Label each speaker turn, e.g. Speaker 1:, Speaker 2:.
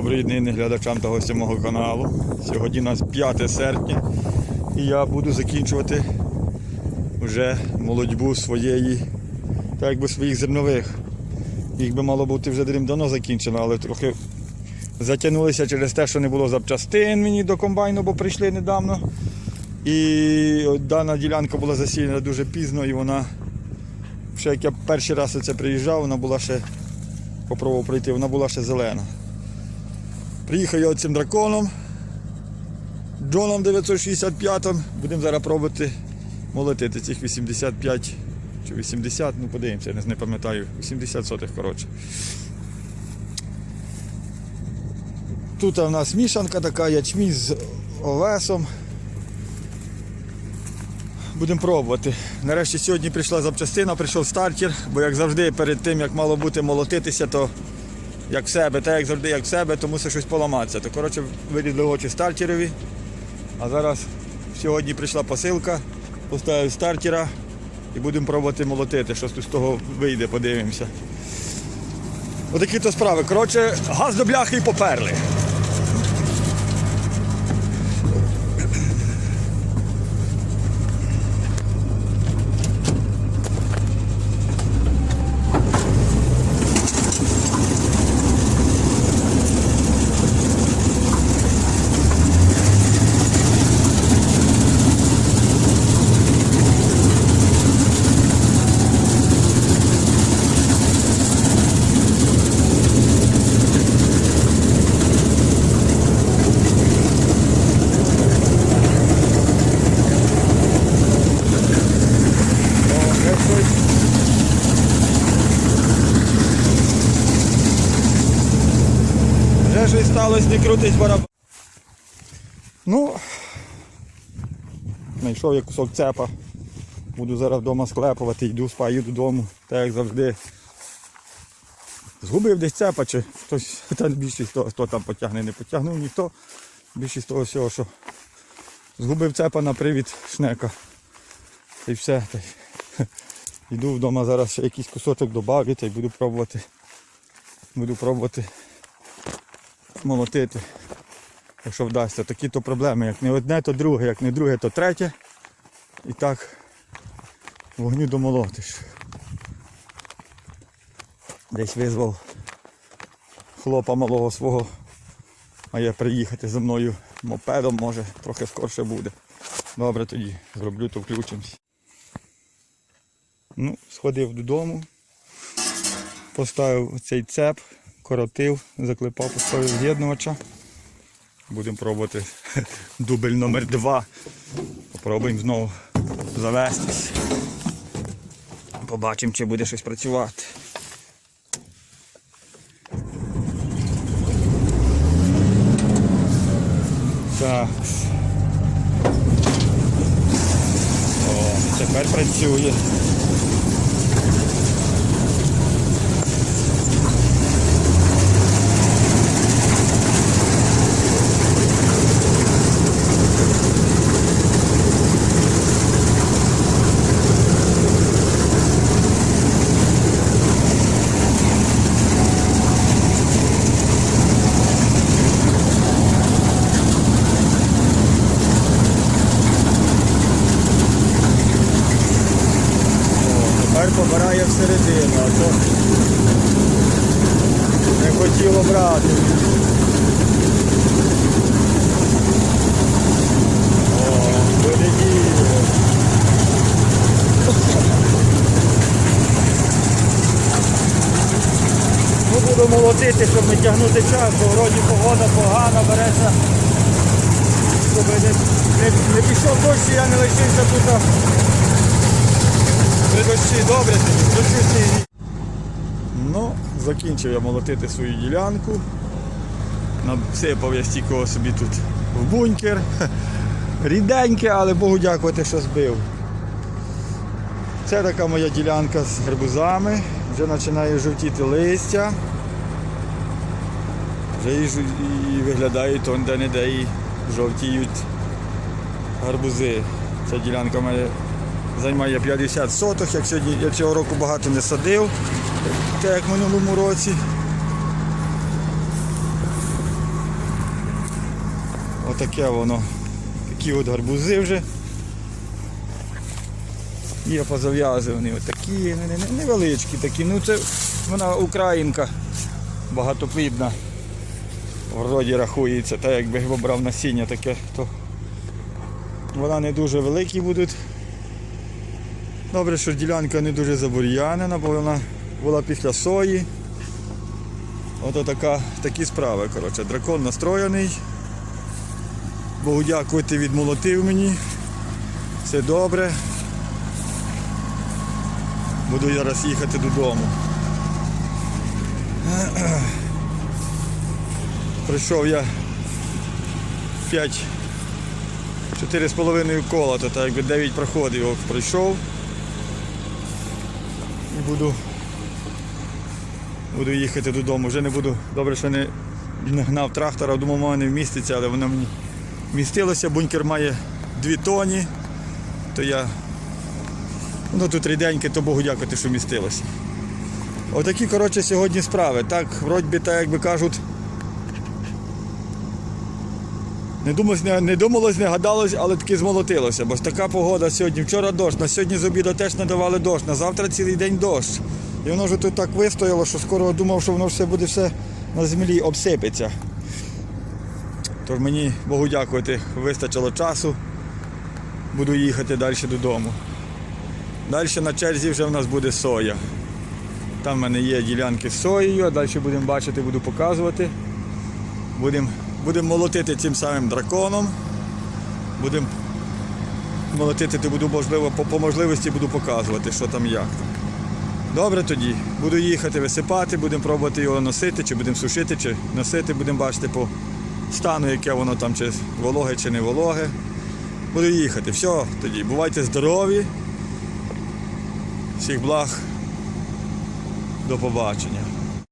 Speaker 1: Доброї дні глядачам та гостям мого каналу. Сьогодні у нас 5 серпня і я буду закінчувати вже молодьбу своєї, так якби своїх зернових. Їх би мало бути вже давно закінчено, але трохи затягнулися через те, що не було запчастин мені до комбайну, бо прийшли недавно. І дана ділянка була засіяна дуже пізно і вона, ще як я перший раз це приїжджав, вона була ще, попробував пройти, вона була ще зелена. Приїхав я цим драконом, Джоном 965 Будемо зараз пробувати молотити цих 85 чи 80, ну подивимося, я не- пам'ятаю, 80 сотих, коротше. Тут у нас мішанка така, ячмінь з овесом. Будемо пробувати. Нарешті сьогодні прийшла запчастина, прийшов стартер, бо як завжди перед тим, як мало бути молотитися, то як в себе, так як завжди, як в себе, то мусить щось поламатися. То коротше вирізли очі стартерові. А зараз сьогодні прийшла посилка, поставив стартера і будемо пробувати молотити. Щось з того вийде, подивимося. Отакі то справи. Коротше, газ до бляхи і поперли. О, вже щось. Вже щось сталося, не крутить барабан. Ну, знайшов я кусок цепа. Буду зараз вдома склепувати, йду спаю додому, так як завжди. Згубив десь цепа, чи хтось там більшість того, хто там потягне, не потягнув ніхто. Більшість того всього, що згубив цепа на привід шнека. Та й все. Йду вдома зараз ще якийсь кусочок додавлю та й буду пробувати. Буду пробувати молотити. Якщо вдасться. Такі то проблеми. Як не одне, то друге, як не друге, то третє. І так вогню домолотиш. Десь визвав хлопа малого свого. Має приїхати за мною мопедом, може, трохи скорше буде. Добре тоді, зроблю, то включимось. Ну, сходив додому, поставив цей цеп, коротив, заклепав, поставив з'єднувача. Будемо пробувати дубль номер 2 Попробуємо знову завестись. Побачимо, чи буде щось працювати. Так. О, тепер працює. О, тепер побирає всередину, а то не хотіло брати. О, буде. Ну, буду молотити, щоб не тягнути час, бо вроді погода погана, береться. Щоб не, не, не пішов дощ, і я не лишився тут. при дощі добре, дощі сніг. Закінчив я молотити свою ділянку. Насипав я стільки собі тут в бункер. Ріденьке, але Богу дякувати, що збив. Це така моя ділянка з гарбузами. Вже починає жовтіти листя. Вже і, виглядають он де-не-де і жовтіють гарбузи. Ця ділянка мене займає 50 соток, як сьогодні я цього року багато не садив, так як в минулому році. Отаке воно. Такі от гарбузи вже. Є позав'язані отакі, не- не- не- невеличкі такі. Ну це вона українка багатоплідна. Вроді рахується, та якби обрав насіння таке, то вона не дуже великі будуть. Добре, що ділянка не дуже забур'янена, бо вона була після сої. Ото така, такі справи. Коротше. Дракон настроєний. Богу дякувати, відмолотив мені. Все добре. Буду зараз їхати додому. Пройшов я 5 4,5 кола, то так якби 9 проходів пройшов. Буду, буду їхати додому. Вже не буду. Добре, що не, гнав трактора, думав, вона не вміститься, але воно мені містилося. Бункер має 2 тоні, то я. Воно тут ріденьке, то Богу дякувати, що вмістилося. Отакі, коротше, сьогодні справи. Так, вроді так як би кажуть. Не думалось, не, не думалось, не гадалось, але таки змолотилося. Бо ж така погода сьогодні. Вчора дощ, на сьогодні з обіду теж надавали дощ, на завтра цілий день дощ. І воно вже тут так вистояло, що скоро думав, що воно все буде все на землі обсипеться. Тож мені Богу дякувати, вистачило часу. Буду їхати далі додому. Далі на черзі вже в нас буде соя. Там в мене є ділянки з соєю, а далі будемо бачити, буду показувати. Будемо будем молотити цим самим драконом. Будемо молотити, то буду можливо, по, по можливості буду показувати, що там як. Добре тоді. Буду їхати висипати, будемо пробувати його носити, чи будемо сушити, чи носити, будемо бачити по стану, яке воно там, чи вологе, чи не вологе. Буду їхати. Все, тоді. Бувайте здорові. Всіх благ. До побачення.